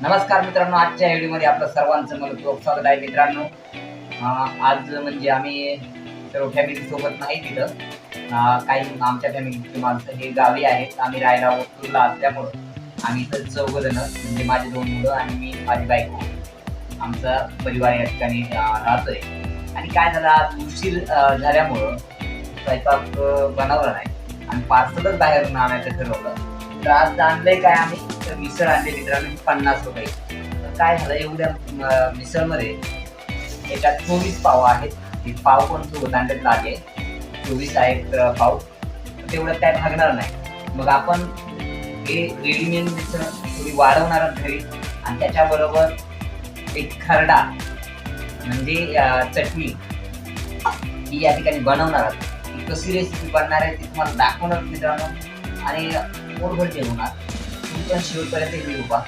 नमस्कार मित्रांनो आजच्या व्हिडिओमध्ये आपलं सर्वांचं मनपूर्वक स्वागत आहे मित्रांनो. आज म्हणजे आम्ही सर्व फॅमिलीसोबत नाही तिथं. काही आमच्या फॅमिलीची माणसं हे गावी आहेत. आम्ही राहायला ओतूरला असल्यामुळं आम्ही इथं चौघ जण म्हणजे माझे दोन मुलं आणि मी माझी बायको. आमचा परिवार या ठिकाणी राहतोय. आणि काय झालं आज उशीर झाल्यामुळं स्वयंपाक बनवला नाही. आणि पार्सलच बाहेरून आणायचं ठरवलं. तर आज आणलंय काय आम्ही? तर मिसळ आणले मित्रांनो पन्नास रुपये. तर काय झालं एवढ्या मिसळमध्ये याच्यात चोवीस पाव आहेत. पाव पण सोबत आणलेत लागे चोवीस आहेत पाव. तेवढं काय भागणार नाही. मग आपण हे रेडीमेड मिसळ थोडी वाढवणार आहोत घरी. आणि त्याच्याबरोबर एक खरडा म्हणजे चटणी ही या ठिकाणी बनवणार आहोत. कशी रेसिपी बनणार आहे ती तुम्हाला दाखवणार मित्रांनो. आणि पोटभर जेवणार. पण शेवटपर्यंत व्हिडिओ पहा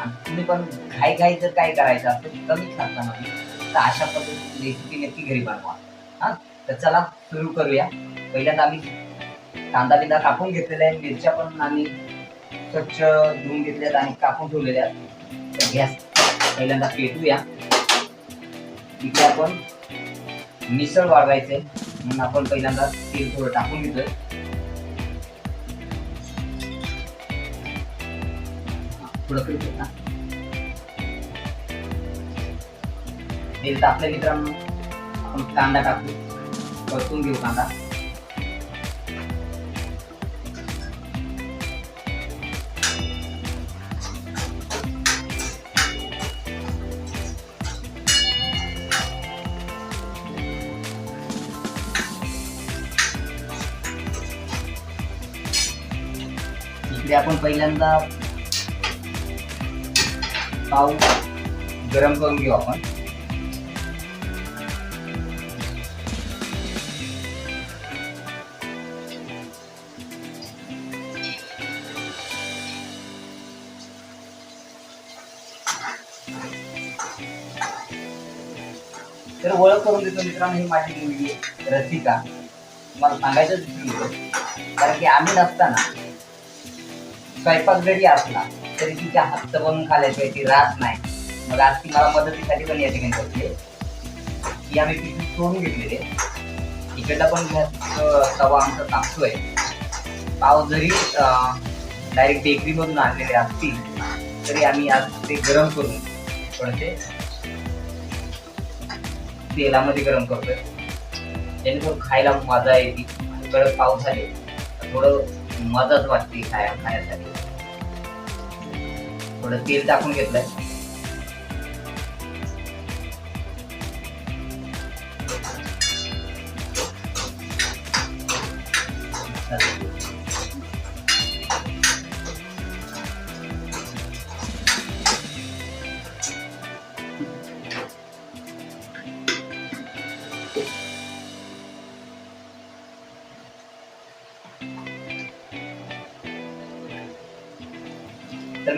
आणि तुम्ही पण घाई घाई जर काय करायचं असेल कमी खर्चामध्ये तर अशा पद्धतीची रेसिपी नक्की घरी बनवा. हा? तर चला सुरू करूया. पहिल्यांदा आम्ही कांदा बिंदा कापून घेतलेला आहे. मिरच्या पण आम्ही स्वच्छ धुवून घेतल्यात आणि कापून ठेवलेल्या आहेत. तर गॅस पहिल्यांदा पेटूया. इथे आपण मिसळ वाढवायचे म्हणून आपण पहिल्यांदा तेल थोडं टाकून घेतोय. पुढं करू शकता. तेल तापलं मित्रांनो आपण कांदा टाकू. परतून घेऊ कांदा. आपण पहिल्यांदा पाव गरम करून घेऊ आपण. तर ओळख करून देतो मित्रांनो ही माझी मुलगी आहे, रसिका. तुम्हाला सांगायचं कारण की आम्ही नसताना स्वयंपाक जरी असला तरी तिच्या हात बनवून खाल्याशिवाय ती राहत नाही. मग आज ती मला मदतीसाठी पण या ठिकाणी करते. ती आम्ही पिशवी सोडून घेतलेली आहे. इकडला पण तवा आमचा तापतोय. पाव जरी डायरेक्ट बेकरीमधून आणलेले असतील तरी आम्ही आज ते गरम करून थोडेसे तेलामध्ये गरम करतोय. जेणेकरून खायला मजा येते. कडक पाऊस झाले थोडं मजाच वाटते खाया खाण्यासाठी थोडं तेल टाकून घेतलंय.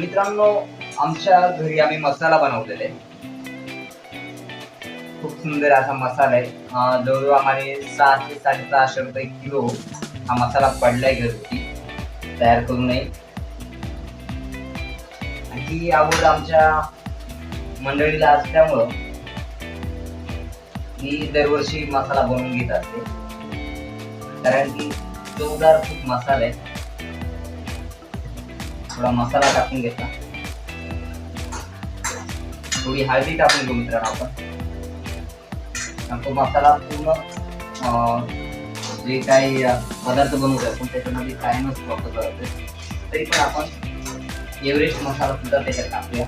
मित्रांनो आमच्या घरी आम्ही मसाला बनवलेला आहे. खूप सुंदर असा मसाला आहे. जवळजवळ आम्हाला सहा ते साडेसहाशे रुपये किलो हा मसाला पडलाय घरगुती. तयार करू नये. ही आवड आमच्या मंडळीला असल्यामुळं मी दरवर्षी मसाला बनवून घेत असते. कारण की चवदार खूप मसाला आहे. थोडा मसाला टाकून घेतला. थोडी हळदी टाकून घेऊ मित्रांनो आपण. तो मसाला पूर्ण जे काही पदार्थ बनवतो आपण त्याच्यामध्ये कायमच वापर करतोय. तरी पण आपण एव्हरेस्ट मसाला सुद्धा त्याच्यात टाकूया.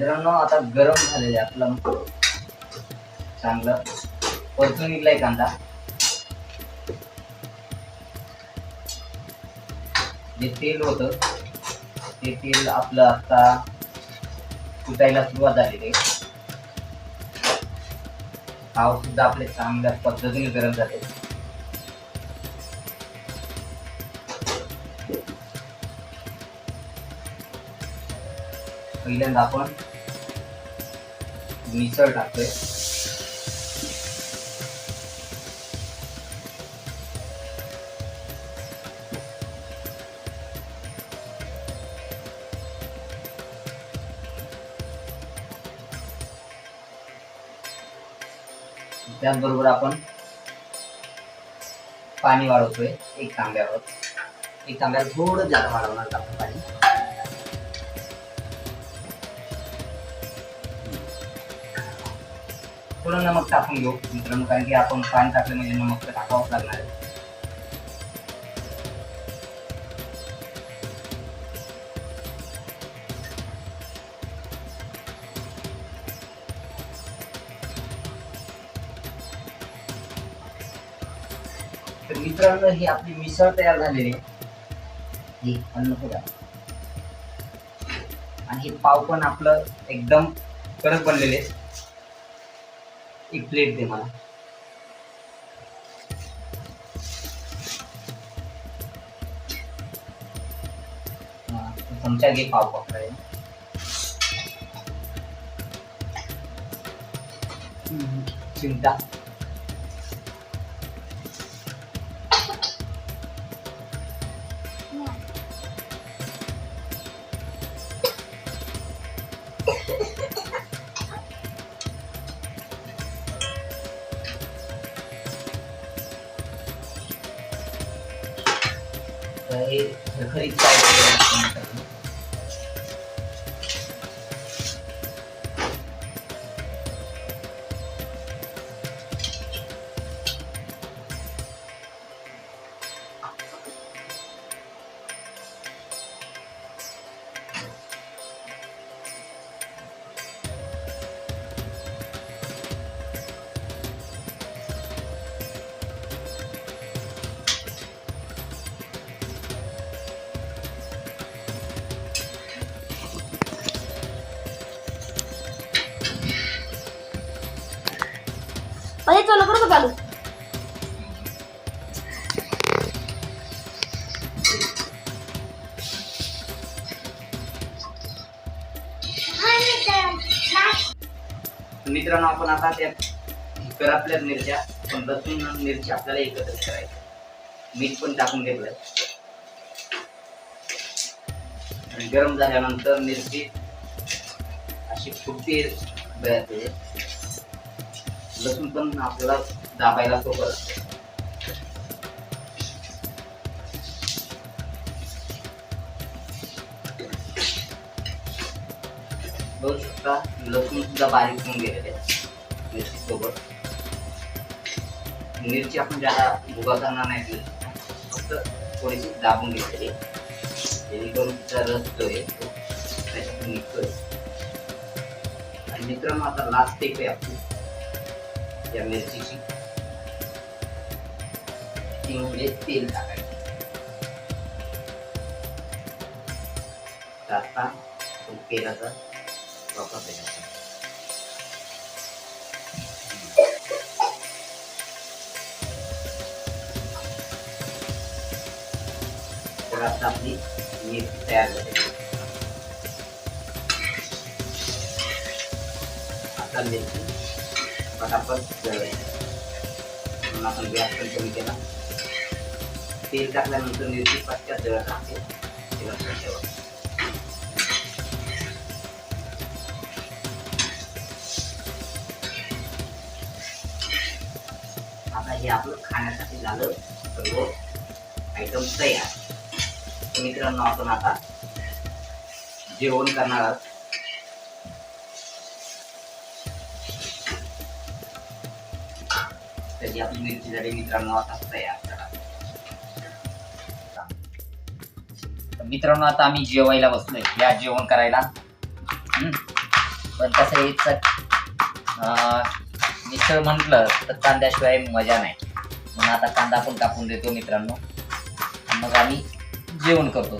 मित्रांनो आता गरम झालेलं आहे आपलं. चांगलं. परतून निघलाय कांदा. जे तेल होतं ते तेल आपलं आता फुटायला सुरुवात झालेली आहे. पाव सुद्धा आपले चांगल्या पद्धतीने गरम झाले. पहिल्यांदा आपण मिसळ टाकतोय. त्याचबरोबर आपण पाणी वाढवतोय एक तांब्यावर. एक तांब्यावर थोडं जास्त वाढवणार आपण पाणी. थोडं नमक टाकून घेऊ मित्रांनो कारण की आपण पाणी टाकलं म्हणजे नमक तर टाकावंच लागणार आहे. तर मित्रांनो ही आपली मिसळ तयार झालेली आहे. अन्न आणि हे पाव पण आपलं एकदम कडक बनलेले आहे. एक प्लेट दे मला. तुमच्या चमचा घे पाव हम्म, चिमटा. हे खरीच काय चालू. मित्रांनो आपण आता त्या घरातल्या मिरच्या पण लसूण मिरची आपल्याला एकत्र करायची. मीठ पण टाकून घेतलंय. आणि गरम झाल्यानंतर मिरची अशी फुटी तयार केली लसूण पण आपल्याला दाबायला सोपं असतं. बघू शकता लसूण सुद्धा बारीक होऊन गेलेले मिरची सोबत मिरची आपण ज्याला भुगा करणार नाही दिली फक्त थोडीशी दाबून घेतलेली जेणेकरून तिचा रस जो आहे तो त्याच्यातून निघतोय आणि मित्रांनो आता लास्ट स्टेप आहे आपली. या मिरचीची ती म्हणजे तेल टाकायचं तर आता आपण तेलाचा वापर करायचा तर आता आपली मिरची तयार झाली आता मिरची पटापट म्हणून आपण गॅस पण कमी केला तेल टाकल्यानंतर मिरची पाचच्या जळत राहते हे लक्षात ठेवा आता हे आपलं खाण्यासाठी झालं सर्व आयटम तयार मित्रांनो आपण आता जेवण करणार आहोत त्याची आपली मिरची झाली मित्रांनो आता तयार करा मित्रांनो आता आम्ही जेवायला बसलोय. या जेवण करायला. पण कसं हेच एक मिसळ म्हटलं तर कांद्याशिवाय मजा नाही. म्हणून आता कांदा पण कापून देतो मित्रांनो. मग आम्ही जेवण करतो.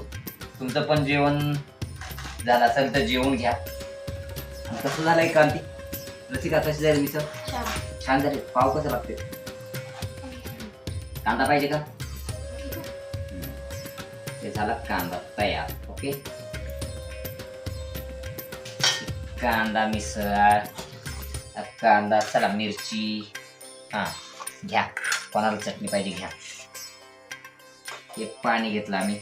तुमचं पण जेवण झालं असेल तर जेवण घ्या. कसं झालंय क्रांती रसिका कशी झाली मिसळ? छान झाले पाव कसं लागते कांदा पाहिजे का? ते झाला कांदा तयार ओके? कांदा मिसळ कांदा चला मिरची हा घ्या. कोणाला चटणी पाहिजे घ्या. हे पाणी घेतलं आम्ही.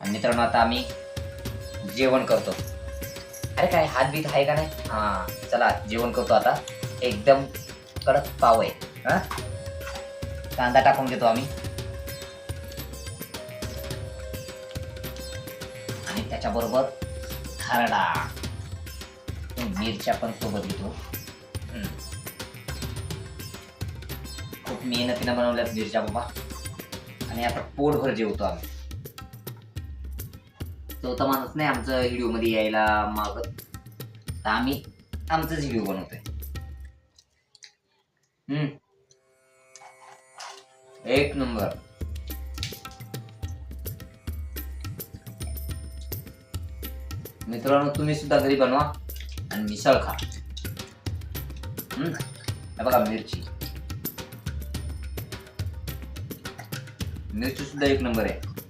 आणि मित्रांनो आता आम्ही जेवण करतो. अरे काय हात बीत आहे का नाही? हा चला जेवण करतो आता. एकदम कडक पाव आहे कांदा टाकून घेतो आम्ही. आणि त्याच्याबरोबर खरडा मिरच्या पण सोबत घेतो. खूप मेहनतीनं बनवल्यात मिरच्या बाबा. आणि आता पोटभर जेवतो आम्ही. चौथा माणूस नाही आमचं व्हिडिओमध्ये यायला मागत. तर आम्ही आमचाच व्हिडिओ बनवतोय. हम्म. एक नंबर. मित्रांनो तुम्ही सुद्धा घरी बनवा आणि मिसळ खा. हम्म. बघा मिरची. मिरची सुद्धा एक नंबर आहे.